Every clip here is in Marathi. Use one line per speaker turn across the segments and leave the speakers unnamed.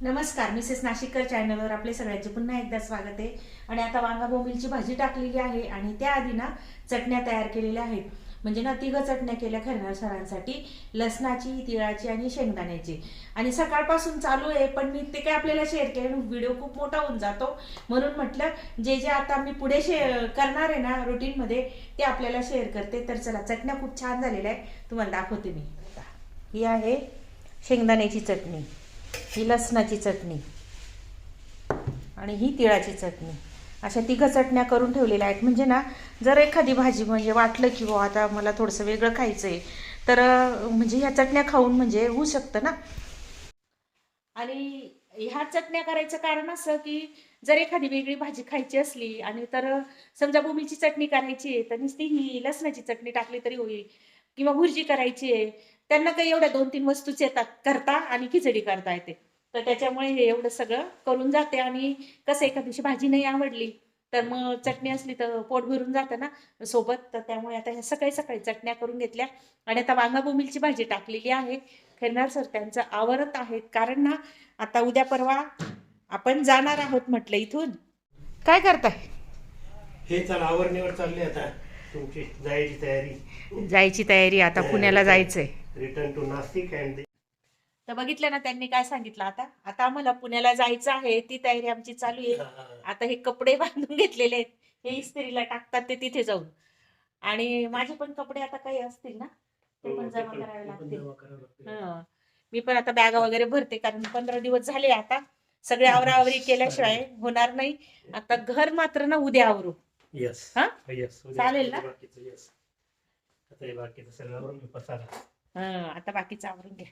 नमस्कार मिसेस नाशिककर चॅनलवर आपले सगळ्यांचे पुन्हा एकदा स्वागत आहे. आणि आता वांगा बोंबिलची भाजी टाकलेली आहे आणि त्याआधी ना चटण्या तयार केलेल्या आहेत. म्हणजे ना तिघं चटण्या केल्या खरणार सरांसाठी लसणाची तिळाची आणि शेंगदाण्याची. आणि सकाळपासून चालू आहे पण मी ते काय आपल्याला शेअर केले व्हिडिओ खूप मोठा होऊन जातो. म्हणून म्हटलं जे जे आता मी पुढे शे करणार आहे ना रुटीनमध्ये ते आपल्याला शेअर करते. तर चला चटण्या खूप छान झालेल्या आहे तुम्हाला दाखवते मी. ही आहे शेंगदाण्याची चटणी. ही लसणाची चटणी आणि ही तिळाची चटणी. अशा तिघं चटण्या करून ठेवलेल्या आहेत. म्हणजे ना जर एखादी भाजी म्हणजे वाटलं की बा आता मला थोडंसं वेगळं खायचं आहे तर म्हणजे ह्या चटण्या खाऊन म्हणजे होऊ शकतं ना. आणि ह्या चटण्या करायचं कारण असं की जर एखादी वेगळी भाजी खायची असली आणि तर समजा भूमीची चटणी करायची आहे तर नुसती ही लसणाची चटणी टाकली तरी होईल. किंवा भुर्जी करायची आहे त्यांना काही एवढ्या दोन तीन वस्तूच येतात करता आणि खिचडी करता येते. तर त्याच्यामुळे हे एवढं सगळं करून जाते आणि कसं एका दिवशी भाजी नाही आवडली तर मग चटणी असली तर पोट भरून जातं ना सोबत. तर त्यामुळे आता ह्या सकाळी सकाळी चटण्या करून घेतल्या आणि आता वांगा बोंबीलची भाजी टाकलेली आहे. खैरनार सर त्यांचं आवरत आहेत. कारण ना आता उद्या परवा आपण जाणार आहोत म्हटलं इथून. काय करताय?
हे चला आवरणीवर चालले आता. तुमची जायची तयारी.
जायची तयारी आता पुण्याला जायचंय.
रिटर्न टू नाशिक अँड
तर बघितलं ना त्यांनी काय सांगितलं आता? आता आम्हाला पुण्याला जायचं आहे ती तयारी आमची चालू आहे. आता हे कपडे बांधून घेतलेले आहेत. हे इस्त्रीला टाकतात ते तिथे जाऊन. आणि माझे पण कपडे आता काही असतील ना? ते पण जमा करावे लागतील. हं. मी पण आता बॅगा वगैरे भरते कारण पंधरा दिवस झाले आता. सगळे आवरावरी केल्याशिवाय होणार नाही. आता घर मात्र ना उद्या आवरू.
येस
हा?
येस
चालेल ना?
आता बाकीचं
आवरून घ्या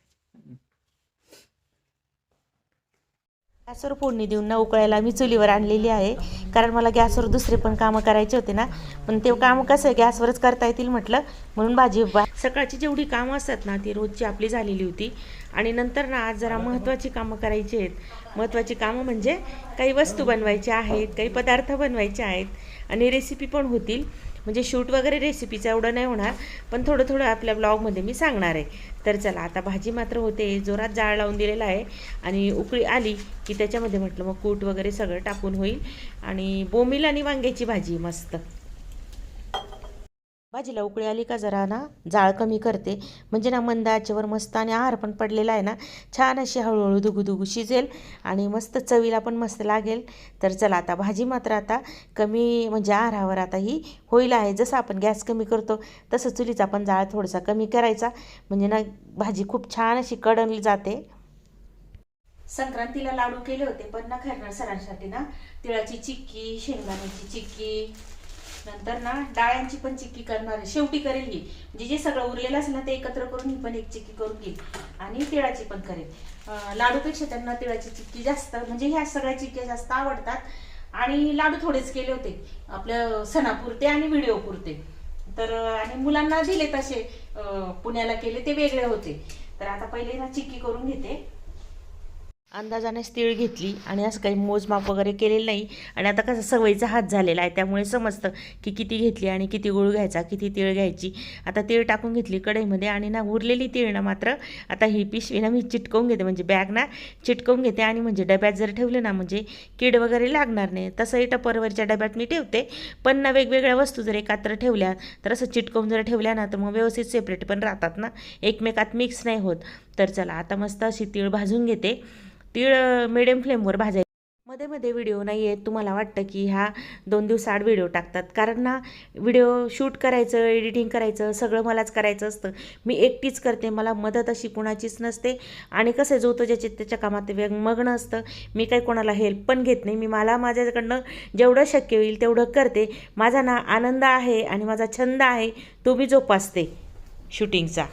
गॅसवर फोडणी देऊन ना उकळायला मी चुलीवर आणलेली आहे. कारण मला गॅसवर दुसरे पण कामं करायचे होते ना. पण ते काम कसं गॅसवरच करता येतील म्हटलं. म्हणून भाजी सकाळची जेवढी कामं असतात ना ती रोजची आपली झालेली होती. आणि नंतर ना आज जरा महत्त्वाची कामं करायची आहेत. महत्त्वाची कामं म्हणजे काही वस्तू बनवायच्या आहेत काही पदार्थ बनवायचे आहेत. आणि रेसिपी पण होतील. म्हणजे शूट वगैरे रेसिपीचं एवढं नाही होणार पण थोडं थोडं आपल्या ब्लॉगमध्ये मी सांगणार आहे. तर चला आता भाजी मात्र होते जोरात जाळ लावून दिलेला आहे आणि उकळी आली की त्याच्यामध्ये म्हटलं मग कूट वगैरे सगळं टाकून होईल. आणि बोमिल आणि वांग्याची भाजी मस्त. भाजीला उकळी आली का जरा ना? जाळ कमी करते. म्हणजे ना मंद आचेवर मस्त आणि आहार पण पडलेला आहे ना छान अशी हळूहळू दुगुदुगू शिजेल आणि मस्त चवीला पण मस्त लागेल. तर चला आता भाजी मात्र आता कमी म्हणजे आहारावर आता ही होईल आहे. जसं आपण गॅस कमी करतो तसं चुलीचा पण जाळ थोडासा कमी करायचा. म्हणजे ना भाजी खूप छान अशी कडणली जाते. संक्रांतीला लाडू केले होते पण ना खरणार सरांसाठी ना तिळाची चिक्की शेंगदाण्याची चिक्की नंतर ना डाळ्यांची पण चिक्की करणार आहे. शेवटी करेल ही म्हणजे जे सगळं उरलेलं असेल ना ते एकत्र करून ही पण एक चिक्की करून घेईल. आणि तिळाची पण करेल. लाडूपेक्षा त्यांना तिळाची चिक्की जास्त म्हणजे ह्या सगळ्या चिक्क्या जास्त आवडतात. आणि लाडू थोडेच केले होते. आपल्या सणापुरते आणि व्हिडिओ पुरते तर आणि मुलांना दिले तसे पुण्याला केले ते वेगळे होते. तर आता पहिले ना चिक्की करून घेते. अंदाजाने तीळ घेतली आणि असं काही मोजमाप वगैरे केलेलं नाही. आणि आता कसं सवयीचा हात झालेला आहे त्यामुळे समजतं की किती घेतली आणि किती गुळ घ्यायचा किती तीळ घ्यायची. आता तीळ टाकून घेतली कढईमध्ये आणि ना उरलेली तीळ ना मात्र आता ही पिशवी ना मी चिटकवून घेते. म्हणजे बॅग ना चिटकवून घेते आणि म्हणजे डब्यात जर ठेवले ना म्हणजे कीड वगैरे लागणार नाही. तसंही टपरवरच्या डब्यात मी ठेवते. पण ना वेगवेगळ्या वस्तू जर एकत्र ठेवल्या तर असं चिटकवून जर ठेवल्या ना तर मग व्यवस्थित सेपरेट पण राहतात ना. एकमेकात मिक्स नाही होत. तर चला आता मस्त अशी तीळ भाजून घेते. तीळ मिडियम फ्लेमवर भाजायची. मध्ये मध्ये व्हिडिओ नाही आहेत तुम्हाला वाटतं की ह्या दोन दिवसाआड व्हिडिओ टाकतात. कारण ना व्हिडिओ शूट करायचं एडिटिंग करायचं सगळं मलाच करायचं असतं. मी एकटीच करते. मला मदत अशी कुणाचीच नसते. आणि कसं जो तो ज्याचे त्याच्या कामात मग्न असतं मी काही कोणाला हेल्प पण घेत नाही. मी मला माझ्याकडनं जेवढं शक्य होईल तेवढं करते. माझा ना आनंद आहे आणि माझा छंद आहे तो मी जोपासते शूटिंगचा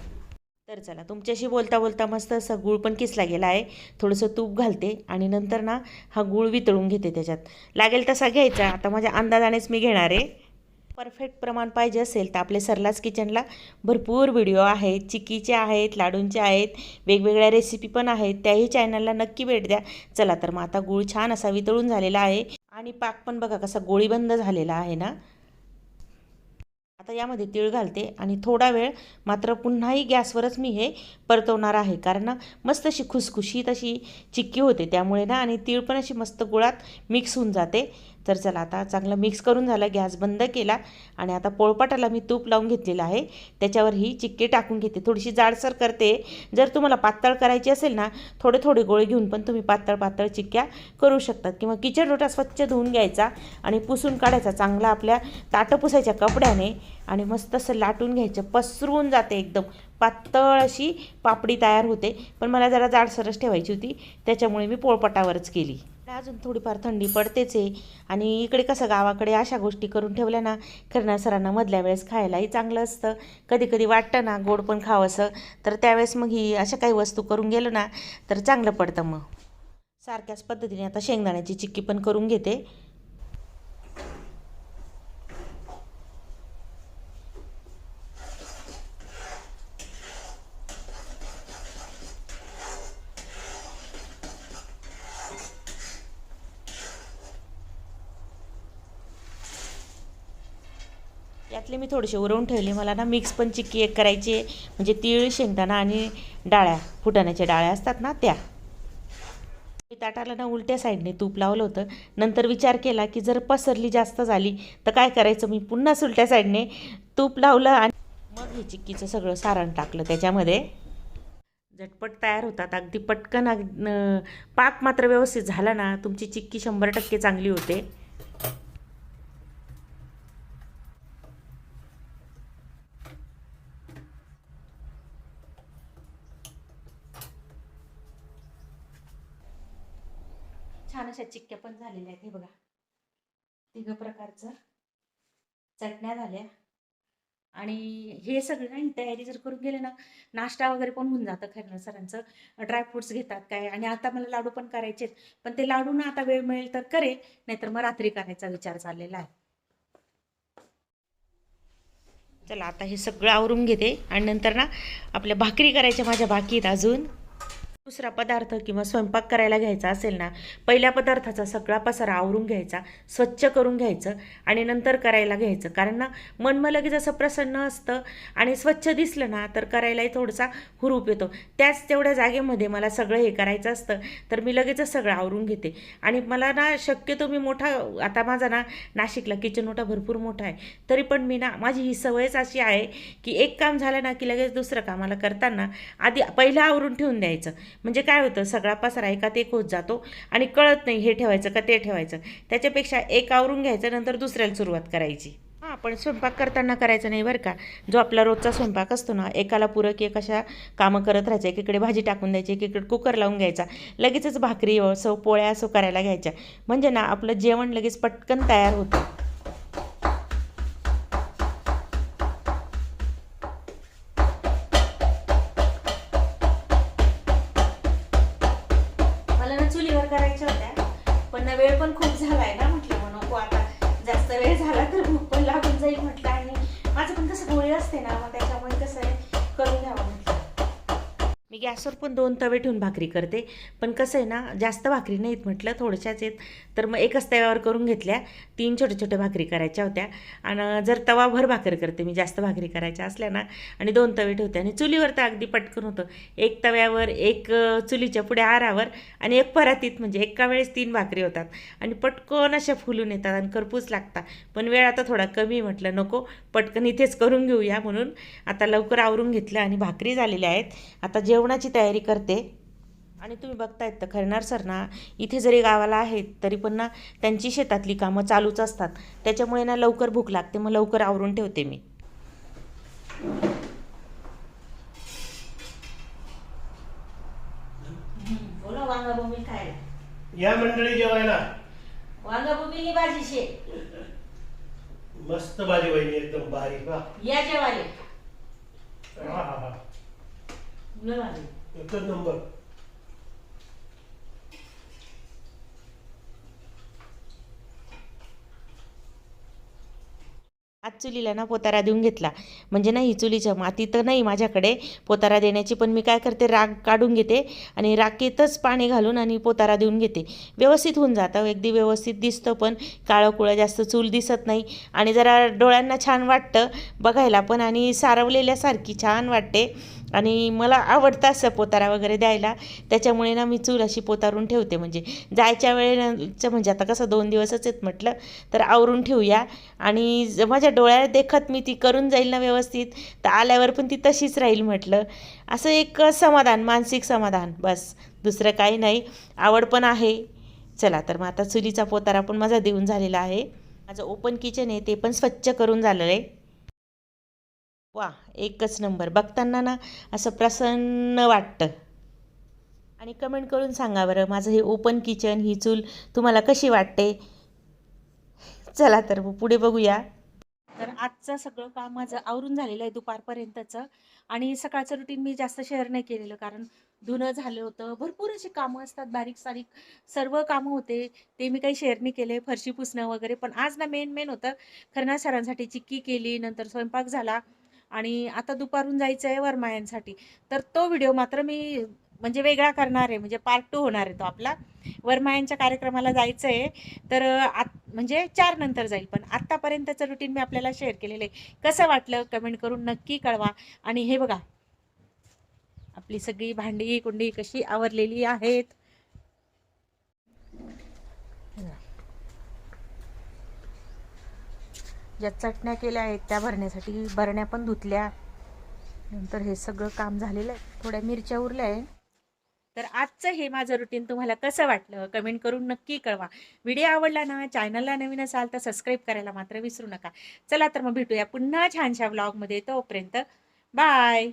तर चला तुमच्याशी बोलता बोलता मस्त असा गूळ पण किसला गेला आहे. थोडंसं तूप घालते आणि नंतर ना हा गूळ वितळून घेते त्याच्यात. लागेल तसा घ्यायचा. आता माझ्या अंदाजानेच मी घेणार आहे. परफेक्ट प्रमाण पाहिजे असेल तर आपले सरलाच किचनला भरपूर व्हिडिओ आहेत चिकीचे आहेत लाडूंचे आहेत वेगवेगळ्या रेसिपी पण आहेत. त्याही चॅनलला नक्की भेट द्या. चला तर मग आता गूळ छान असा वितळून झालेला आहे. आणि पाक पण बघा कसा गोळीबंद झालेला आहे ना. आता यामध्ये तीळ घालते आणि थोडा वेळ मात्र पुन्हाही गॅसवरच मी हे परतवणार आहे. कारण मस्त अशी खुसखुशीत अशी चिक्की होते त्यामुळे ना आणि तीळ पण अशी मस्त गुळात मिक्स होऊन जाते. तर चला आता चांगलं मिक्स करून झालं गॅस बंद केला आणि आता पोळपाटाला मी तूप लावून घेतलेलं आहे. त्याच्यावर ही चिक्की टाकून घेते. थोडीशी जाडसर करते. जर तुम्हाला पातळ करायची असेल ना थोडे थोडे गोळे घेऊन पण तुम्ही पातळ पातळ चिक्क्या करू शकतात. किंवा किचन रोटा स्वच्छ धुवून घ्यायचा आणि पुसून काढायचा चांगला आपल्या ताटं पुसायच्या कपड्याने आणि मस्त असं लाटून घ्यायचं. पसरून जाते एकदम. पातळ अशी पापडी तयार होते. पण मला जरा जाडसरच ठेवायची होती. त्याच्यामुळे मी पोळपाटावरच केली. अजून थोडीफार थंडी पडतेच आहे. आणि इकडे कसं गावाकडे अशा गोष्टी करून ठेवल्या ना किरणा सरांना मधल्या वेळेस खायलाही चांगलं असतं. कधी कधी वाटतं ना गोड पण खावंसं तर त्यावेळेस मग ही अशा काही वस्तू करून गेलो ना तर चांगलं पडतं मग. सारख्याच पद्धतीने आता शेंगदाण्याची चिक्की पण करून घेते. यातले मी थोडेसे उरवून ठेवले. मला ना मिक्स पण चिक्की एक करायची आहे. म्हणजे तीळ शेंगदाणा आणि डाळ्या फुटाण्याच्या डाळ्या असतात ना त्या. मी ताटाला ना उलट्या साईडने तूप लावलं होतं. नंतर विचार केला की जर पसरली जास्त झाली तर काय करायचं? मी पुन्हाच उलट्या साईडने तूप लावलं आणि मग हे चिक्कीचं सगळं सारण टाकलं त्याच्यामध्ये. झटपट तयार होतात. अगदी पटकन अग पाक मात्र व्यवस्थित झाला ना तुमची चिक्की शंभर टक्के चांगली होते. छान अशा चिक्क्या पण झालेल्या आहेत हे बघा. तिघ प्रकारचं चटण्या झाल्या. आणि हे सगळं ना तयारी जर करून गेले ना नाश्ता वगैरे पण होऊन जातं खरं सरांचं. ड्रायफ्रुट्स घेतात काय? आणि आता मला लाडू पण करायचे पण ते लाडू ना आता वेळ मिळेल तर करे नाहीतर मग रात्री करायचा विचार चाललेला आहे. चला आता हे सगळं आवरून घेते. आणि नंतर ना आपल्या भाकरी करायच्या माझ्या बाकी आहेत अजून. दुसरा पदार्थ किंवा स्वयंपाक करायला घ्यायचा असेल ना पहिल्या पदार्थाचा सगळा पसारा आवरून घ्यायचा स्वच्छ करून घ्यायचं आणि नंतर करायला घ्यायचं. कारण ना मन मग लगेच असं प्रसन्न असतं आणि स्वच्छ दिसलं ना तर करायलाही थोडासा हुरूप येतो. त्याच तेवढ्या जागेमध्ये मला सगळं हे करायचं असतं तर मी लगेचच सगळं आवरून घेते. आणि मला ना शक्यतो मी मोठा आता माझा ना नाशिकला किचन ओटा भरपूर मोठा आहे तरी पण मी ना माझी ही सवयच अशी आहे की एक काम झालं ना की लगेच दुसरं कामाला करताना आधी पहिलं आवरून ठेवून द्यायचं. म्हणजे काय होतं सगळा पसारा एकात एक होत जातो आणि कळत नाही हे ठेवायचं का ते ठेवायचं. त्याच्यापेक्षा एक आवरून घ्यायचं नंतर दुसऱ्याला सुरुवात करायची. हां पण स्वयंपाक करताना करायचं नाही बरं का. जो आपला रोजचा स्वयंपाक असतो ना एकाला पूरक एक अशा कामं करत राहायचं एकीकडे भाजी टाकून द्यायची एकीकडे कुकर लावून घ्यायचा. लगेचच भाकरी असो पोळ्या असो करायला घ्यायच्या. म्हणजे ना आपलं जेवण लगेच पटकन तयार होतं. मग त्याच्यामुळे कसं आहे करून घ्यावं. मी गॅसवर पण दोन तवे ठेवून भाकरी करते. पण कसं आहे ना जास्त भाकरी नाहीत म्हटलं थोडशाच आहेत. तर मग एकच तव्यावर करून घेतल्या. तीन छोट्या छोट्या भाकरी करायच्या होत्या. आणि जर तवाभर भाकरी करते मी जास्त भाकरी करायच्या असल्या ना आणि दोन तवे ठेवते. आणि चुलीवर तर अगदी पटकन होतं. एक तव्यावर एक चुलीच्या पुढे आरावर आणि एक परातीत म्हणजे एका वेळेस तीन भाकरी होतात. आणि पटकन अशा फुलून येतात आणि करपूस लागतात. पण वेळ आता थोडा कमी म्हटलं नको. पटकन इथेच करून घेऊया म्हणून. आता लवकर आवरून घेतलं आणि भाकरी झालेल्या आहेत. आता जेवणाची तयारी करते. आणि तुम्ही बघतायत तर खरणार सर ना इथे जरी गावाला आहेत तरी पण ना त्यांची शेतातली कामं चालूच असतात. त्याच्यामुळे ना लवकर भूक लागते. मग लवकर आवरून ठेवते मी. बोला खायला
या मंडळी जेवायला.
भाजी शे.
मस्त भाजी वहिनी एकदम भारी वा
या जेवाले
हा हा हा. एकच नंबर
आज चुलीला ना पोतारा देऊन घेतला. म्हणजे ना ही चुलीच्या माती तर नाही माझ्याकडे पोतारा देण्याची पण मी काय करते राग काढून घेते आणि राखेतच पाणी घालून आणि पोतारा देऊन घेते. व्यवस्थित होऊन जातं अगदी व्यवस्थित दिसतं पण काळं कुळं जास्त चूल दिसत नाही. आणि जरा डोळ्यांना छान वाटतं बघायला पण आणि सारवलेल्यासारखी छान वाटते. आणि मला आवडतं असं पोतारा वगैरे द्यायला. त्याच्यामुळे ना मी चूल अशी पोतारून ठेवते. म्हणजे जायच्या वेळेचं म्हणजे आता कसं दोन दिवसच आहेत म्हटलं तर आवरून ठेवूया. आणि माझ्या डोळ्याला देखत मी ती करून जाईल ना व्यवस्थित तर आल्यावर पण ती तशीच राहील म्हटलं. असं एक समाधान मानसिक समाधान. बस. दुसरं काही नाही. आवड पण आहे. चला तर मग आता चुलीचा पोतारा पण माझा देऊन झालेला आहे. माझं ओपन किचन आहे ते पण स्वच्छ करून झालेलं आहे. वा एकच नंबर. बघताना ना असं प्रसन्न वाटतं. आणि कमेंट करून सांगा बरं माझं हे ओपन किचन ही चूल तुम्हाला कशी वाटते? चला तर पुढे बघूया. तर आजचं सगळं काम माझं आवरून झालेलं आहे दुपारपर्यंतचं. आणि सकाळचं रुटीन मी जास्त शेअर नाही केलेलं कारण धुणं झालं होतं. भरपूर अशी कामं असतात बारीक सारीक सर्व कामं होते. ते मी काही शेअर नाही केले फरशी पुसणं वगैरे. पण आज ना मेन मेन होतं. खरं सरांसाठी चिक्की केली नंतर स्वयंपाक झाला. आणि आता दुपारून जायचं आहे वरमायांसाठी. तर तो व्हिडिओ मात्र मी म्हणजे वेगळा करणार आहे म्हणजे पार्ट टू होणार आहे तो आपला. वरमायांच्या कार्यक्रमाला जायचं आहे. तर आत म्हणजे चार नंतर जाईल पण आत्तापर्यंतचं रुटीन मी आपल्याला शेअर केलेलं आहे. कसं वाटलं? कमेंट करून नक्की कळवा. आणि हे बघा आपली सगळी भांडी कुंडी कशी आवरलेली आहेत. ज्या चटण्या केल्या आहेत त्या भरण्यासाठी. भरण्या पण धुतल्या. नंतर हे सगळं काम झालेलं आहे. थोड्या मिरच्या उरल्या आहे तर आजचं हे माझं रुटीन तुम्हाला कसं वाटलं? कमेंट करून नक्की कळवा. व्हिडिओ आवडला ना चॅनलला नवीन असाल तर सबस्क्राईब करायला मात्र विसरू नका. चला तर मग भेटूया पुन्हा छानशा व्लॉगमध्ये तोपर्यंत बाय